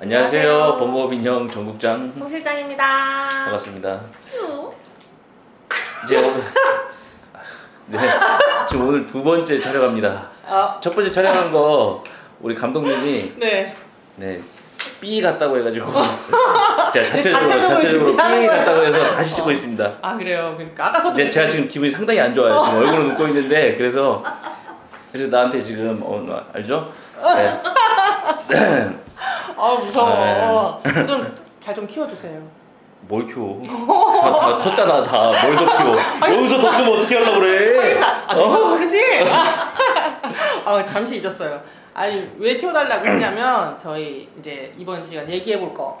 안녕하세요. 안녕하세요. 법무법 인형 정국장 송 실장입니다. 반갑습니다. 쭉. 이제 오늘 네, 지금 오늘 두 번째 촬영합니다. 아, 첫 번째 촬영한 거 우리 감독님이 네. 네. 삐 같다고 해가지고 제가 자체적으로 자체적으로 자체적으로 준비하는 삐 거예요. 같다고 해서 다시 찍고 있습니다. 아 그래요. 그러니까 아까 것도 근데 제가 지금 기분이 상당히 안 좋아요. 지금 얼굴을 웃고 있는데 그래서 그래서 나한테 지금 어 나- 알죠? 네. 아 무서워. 네. 좀잘 좀 키워주세요. 뭘 키워? 다, 다 컸잖아 다. 뭘 더 키워? 여기서 더 크면 어떻게 하려고 그래? 아 그거 그지? 아 잠시 잊었어요. 아니 왜 키워달라고 했냐면 저희 이제 이번 시간 얘기해 볼 거.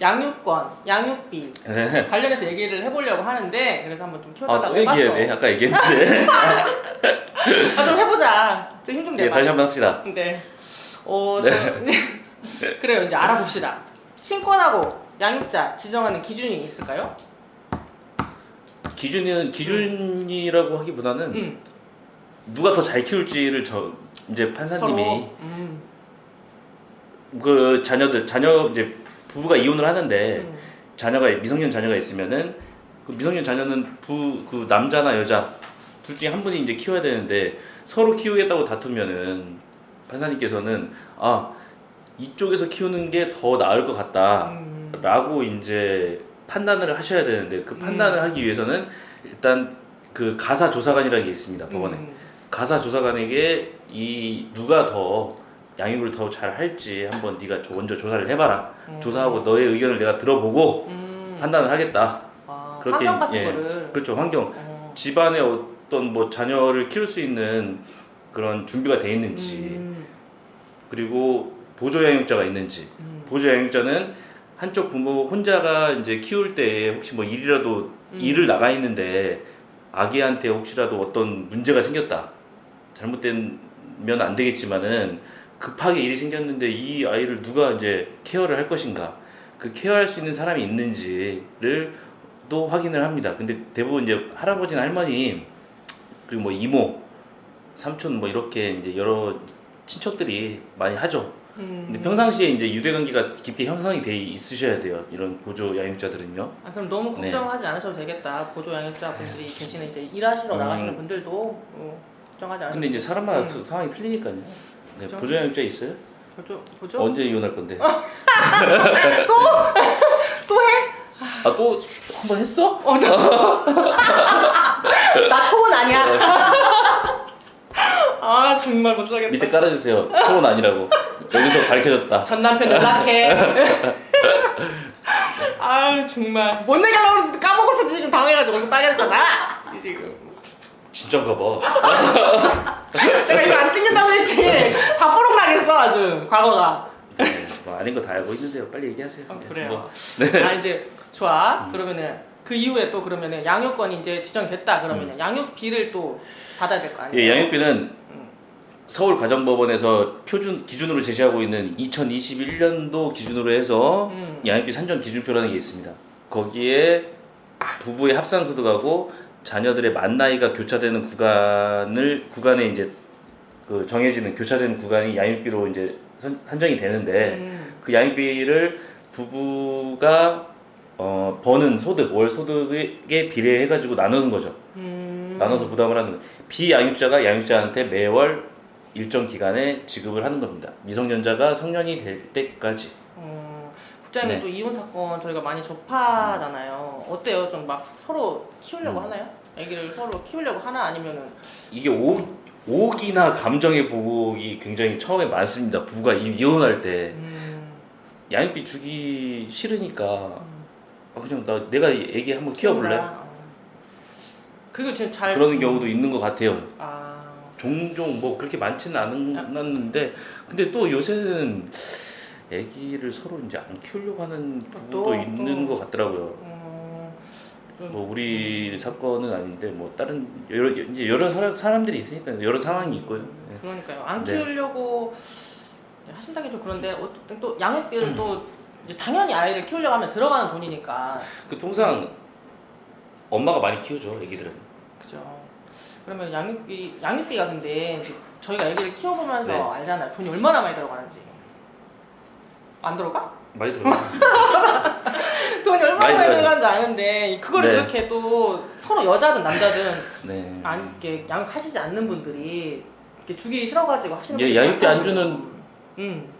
양육권, 양육비 네. 관련해서 얘기를 해보려고 하는데 그래서 한번 좀 아, 키워달라고 또 해봤어. 얘기해. 네, 아까 얘기했는데. 아, 좀 해보자. 좀 힘좀 예, 내봐. 다시 한번 합시다. 네. 어, 네. 저, 그래요. 이제 알아봅시다. 신권하고 양육자 지정하는 기준이 있을까요? 기준은 기준이라고 하기보다는 음. 누가 더 잘 키울지를 저 이제 판사님이 서로. 음. 그 자녀들 자녀 이제 부부가 이혼을 하는데 음. 자녀가 미성년 자녀가 있으면은 그 미성년 자녀는 부 그 남자나 여자 둘 중에 한 분이 이제 키워야 되는데 서로 키우겠다고 다투면은 판사님께서는 아 이쪽에서 키우는 게 더 나을 것 같다. 음. 라고 이제 판단을 하셔야 되는데 그 판단을 음. 하기 위해서는 일단 그 가사 조사관이라는 게 있습니다 법원에 음. 가사 조사관에게 이 누가 더 양육을 더 잘 할지 한번 네가 조- 먼저 조사를 해봐라 음. 조사하고 너의 의견을 내가 들어보고 음. 판단을 하겠다 아, 그렇게, 환경 같은 예. 거를. 그렇죠 환경 어. 집안에 어떤 뭐 자녀를 키울 수 있는 그런 준비가 돼 있는지 음. 그리고 보조 양육자가 있는지. 음. 보조 양육자는 한쪽 부모 혼자가 이제 키울 때 혹시 뭐 일이라도 음. 일을 나가 있는데 아기한테 혹시라도 어떤 문제가 생겼다. 잘못되면 안 되겠지만은 급하게 일이 생겼는데 이 아이를 누가 이제 케어를 할 것인가? 그 케어할 수 있는 사람이 있는지를 또 확인을 합니다. 근데 대부분 이제 할아버지나 할머니 그리고 뭐 이모 삼촌 뭐 이렇게 이제 여러 친척들이 많이 하죠 음. 근데 평상시에 이제 유대관계가 깊게 형성이 돼 있으셔야 돼요. 이런 보조 양육자들은요. 아, 그럼 너무 네. 걱정하지 않으셔도 되겠다. 보조 양육자 분들이 계시는 이제 일하시러 음. 나가시는 분들도 어, 걱정하지 않으셔도 근데 이제 사람마다 음. 사- 상황이 틀리니까요. 네, 그렇죠. 보조 양육자 있어요? 보조 보조 언제 이혼할 건데? 또 해? 아 또 한 번 했어? 어, 나, 나 초혼 아니야. 아 정말 못 살겠다. 밑에 깔아주세요. 초혼 아니라고. 여기서 밝혀졌다. 전 남편 연락해. 아 정말 뭔 얘기 하려고 그랬는데 까먹어서 지금 당해가지고 얼굴 빨개졌잖아. 이 지금. 진짠가 봐. 내가 이거 안 찍는다고 했지. 다 뽀록 나겠어 아주 과거가. 네, 뭐 아닌 거 다 알고 있는데요. 빨리 얘기하세요. 아, 네, 그래요. 뭐, 네. 아 이제 좋아. 그러면은 그 이후에 또 그러면은 양육권이 이제 지정됐다 그러면은 양육비를 또 받아야 될 거 아니에요? 예, 양육비는 음. 서울 가정법원에서 표준 기준으로 제시하고 있는 2021년도 기준으로 해서 음. 양육비 산정 기준표라는 게 있습니다. 거기에 부부의 합산 소득하고 자녀들의 만 나이가 교차되는 구간을 구간에 이제 그 정해지는 교차되는 구간이 양육비로 이제 선, 산정이 되는데 음. 그 양육비를 부부가 어, 버는 소득 월 소득에 비례해 가지고 나누는 거죠. 음. 나눠서 부담을 하는 거예요. 비양육자가 양육자한테 매월 일정 기간에 지급을 하는 겁니다. 미성년자가 성년이 될 때까지. 어, 국장님 네. 또 이혼 사건 저희가 많이 접하잖아요. 어때요? 좀 막 서로 키우려고 음. 하나요? 아기를 서로 키우려고 하나 아니면은 이게 오, 오기나 감정의 보복이 굉장히 처음에 많습니다. 부부가 이- 이혼할 때 음, 양육비 주기 싫으니까 음, 아, 그냥 나 내가 애기 한번 키워볼래? 어. 그거 지금 잘 그러는 경우도 있는 것 같아요. 아, 종종 뭐 그렇게 많지는 않았는데 근데 또 요새는 애기를 서로 이제 안 키우려고 하는 부부도 또, 있는 또. 것 같더라고요. 음, 좀- 뭐 우리 사건은 아닌데 뭐 다른 여러 이제 여러 사람, 사람들이 있으니까 여러 상황이 있고요. 예. 그러니까요. 안 네. 키우려고 하신다기 좀 그런데 어쨌든 또 양육비를 또 당연히 아이를 키우려고 하면 들어가는 돈이니까 그 통상 엄마가 많이 키우죠, 애기들은. 그죠. 그러면 양육비 양육비가 근데 이제 저희가 아기를 키워보면서 네. 알잖아요. 돈이 얼마나 많이 들어가는지. 안 들어가? 많이 들어요. 돈이 얼마나 많이 많이. 들어가는지 아는데 그걸 네. 그렇게 또 서로 여자든 남자든 네. 안 이렇게 양육하시지 않는 분들이 이렇게 주기 싫어가지고 하시는 예, 분들이 양육비 안. 주는 음.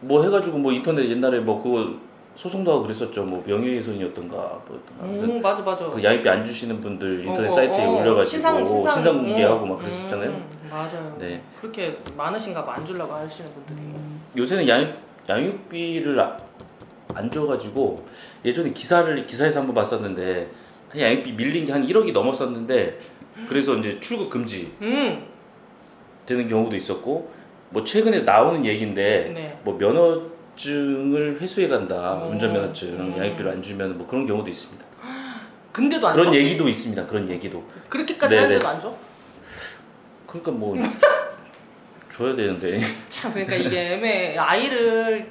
뭐 해가지고 뭐 인터넷 옛날에 뭐 그거 소송도 하고 그랬었죠. 뭐 명예훼손이었던가 뭐였던가. 음 맞아 맞아. 그 양육비 안 주시는 분들 인터넷 어, 어, 사이트에 어. 올려가지고 신상, 신상, 신상 공개하고 어. 막 그랬었잖아요. 음, 맞아요. 네. 그렇게 많으신가 봐 안 주려고 하시는 분들이. 요새는 양육 양육비를 아- 안 줘가지고 예전에 기사를 기사에서 한번 봤었는데 한 양육비 밀린 게 한 1억이 넘었었는데 그래서 이제 출국 금지 음. 되는 경우도 있었고 뭐 최근에 나오는 얘기인데 네. 뭐 면허 증을 회수해 간다 어. 운전 면허증 음. 양육비를 안 주면 뭐 그런 경우도 있습니다. 근데도 안 그런 줘? 얘기도 있습니다. 그런 얘기도. 그렇게까지 네네. 하는데도 안 줘? 그러니까 뭐 줘야 되는데 참 그러니까 이게 애매해. 아이를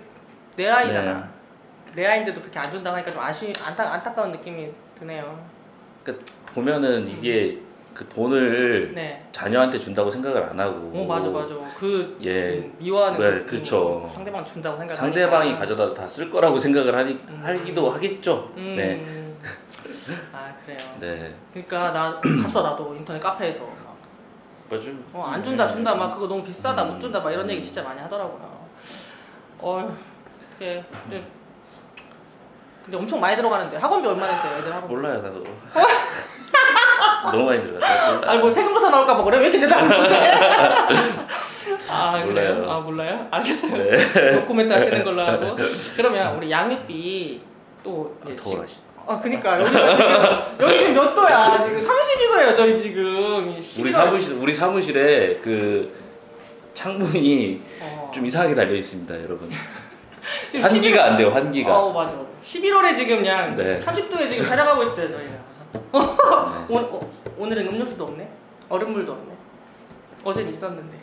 내 아이잖아. 네. 내 아이인데도 그렇게 안 준다고 하니까 좀 아쉬 안타 안타까운 느낌이 드네요. 보면은 이게 그 돈을 네. 자녀한테 준다고 생각을 안 하고 어 맞아 맞아. 그예 음, 미워하는 네, 그 그쵸. 상대방 준다고 생각. 상대방이 가져다 다 쓸 거라고 생각을 하니 음. 하기도 하겠죠. 음. 네. 아 그래요. 네. 그러니까 나 봤어 나도 인터넷 카페에서 막, 맞죠. 어, 안 준다 준다 막 그거 너무 비싸다 못 음. 준다 막 이런 얘기 진짜 많이 하더라고요. 어, 예. 근데, 근데 엄청 많이 들어가는데 학원비 얼마 냈어요 애들 학원? 몰라요 나도. 너무 많이 들어갔어요. 몰라요. 아니 뭐 세금부터 나올까 봐 그래 왜 이렇게 대답을 못해? 아 그래요? 몰라요. 아 몰라요? 알겠어요. 네. 노코멘트 하시는 걸로 하고 그러면 우리 양육비 또 아, 이제 더워라지. 아 그니까 여기 지금 여기 지금 몇 도야 지금 32도예요 저희 지금 이 우리 11월 사무실 우리 사무실에 그 창문이 어. 좀 이상하게 달려 있습니다, 여러분. 환기가 안 돼요, 환기가. 어 맞아 11월에 지금 그냥 네. 30도에 지금 촬영하고 있어요 저희가 네. 오늘, 어, 오늘은 음료수도 없네 얼음물도 없네 어젠 있었는데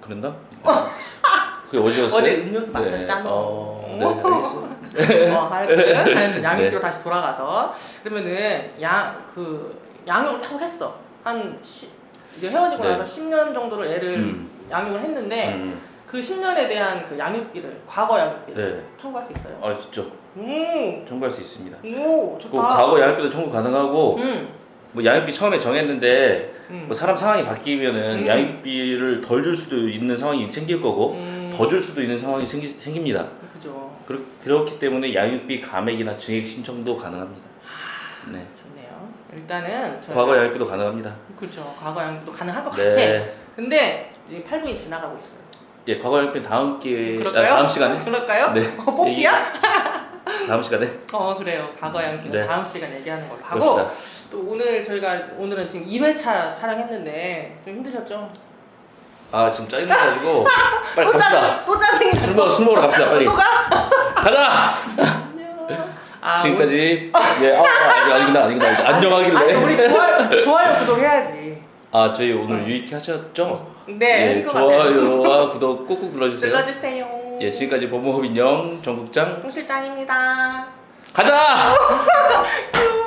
그랬나? 그게 어제였어요? 어제 음료수. 어, 네, 알겠어요. 어, 하여튼, 하여튼 양육비로 네. 다시 돌아가서 그러면은 양 그 양육을 계속 했어 한 시, 이제 헤어지고 네. 나서 10년 정도를 애를 음. 양육을 했는데 음, 그 10년에 대한 그 양육비를 과거 양육비를 네. 청구할 수 있어요. 아, 진짜 오, 청구할 수 있습니다. 오, 그 좋다. 과거 양육비도 청구 가능하고 음, 뭐 양육비 처음에 정했는데 음. 뭐 사람 상황이 바뀌면은 음. 양육비를 덜 줄 수도 있는 상황이 생길 거고 음, 더 줄 수도 있는 상황이 생기, 생깁니다. 그죠. 그렇, 그렇기 때문에 양육비 감액이나 증액 신청도 가능합니다. 네. 좋네요. 일단은 저희가- 과거 양육비도 가능합니다. 그죠. 과거 양육도 가능할 것 같아. 네. 근데 이제 8분이 지나가고 있어요. 예, 과거 양육비 다음 기회 그럴까요? 아, 다음 시간에 그럴까요? 네. 어, 뽑기야? 다음 시간에 어 그래요. 과거 양육 네. 다음 시간 얘기하는 걸로 하고 그럽시다. 또 오늘 저희가 오늘은 지금 2회차 촬영했는데 좀 힘드셨죠? 아 지금 짜증나가지고 빨리 또 갑시다. 짜증 또 짜증이 술 먹, 술 먹으러 갑시다 빨리. 또 가? 가자. 아, 지금까지 예, 아, 아 아니구나 아니구나 우리- 안녕하길래. 아니 우리 좋아요, 좋아요 구독 해야지. 아 저희 오늘 어. 유익히 하셨죠? 네, 예, 같아요. 좋아요와 구독 꾹꾹 눌러주세요. 눌러주세요. 예, 지금까지 법무법 인 영 정국장 송 실장입니다. 가자. 큐.